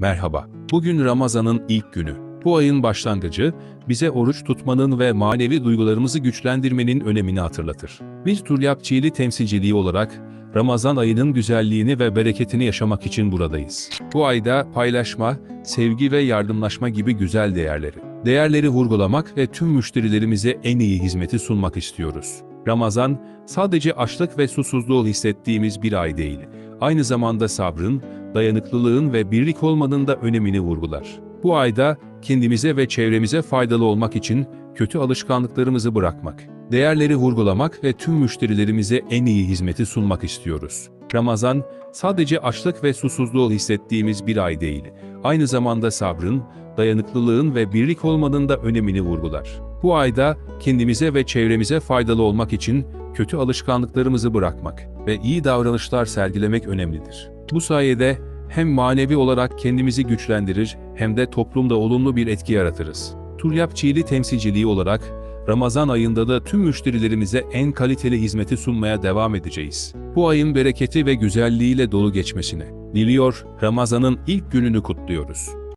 Merhaba. Bugün Ramazan'ın ilk günü. Bu ayın başlangıcı bize oruç tutmanın ve manevi duygularımızı güçlendirmenin önemini hatırlatır. Bir Tulyapçili temsilciliği olarak Ramazan ayının güzelliğini ve bereketini yaşamak için buradayız. Bu ayda paylaşma, sevgi ve yardımlaşma gibi güzel değerleri, değerleri vurgulamak ve tüm müşterilerimize en iyi hizmeti sunmak istiyoruz. Ramazan, sadece açlık ve susuzluğu hissettiğimiz bir ay değil, aynı zamanda sabrın, dayanıklılığın ve birlik olmanın da önemini vurgular. Bu ayda kendimize ve çevremize faydalı olmak için kötü alışkanlıklarımızı bırakmak, değerleri vurgulamak ve tüm müşterilerimize en iyi hizmeti sunmak istiyoruz. Ramazan, sadece açlık ve susuzluğu hissettiğimiz bir ay değil, aynı zamanda sabrın, dayanıklılığın ve birlik olmanın da önemini vurgular. Bu ayda kendimize ve çevremize faydalı olmak için kötü alışkanlıklarımızı bırakmak ve iyi davranışlar sergilemek önemlidir. Bu sayede hem manevi olarak kendimizi güçlendirir hem de toplumda olumlu bir etki yaratırız. Tulyapçili temsilciliği olarak Ramazan ayında da tüm müşterilerimize en kaliteli hizmeti sunmaya devam edeceğiz. Bu ayın bereketi ve güzelliğiyle dolu geçmesini diliyor, Ramazan'ın ilk gününü kutluyoruz.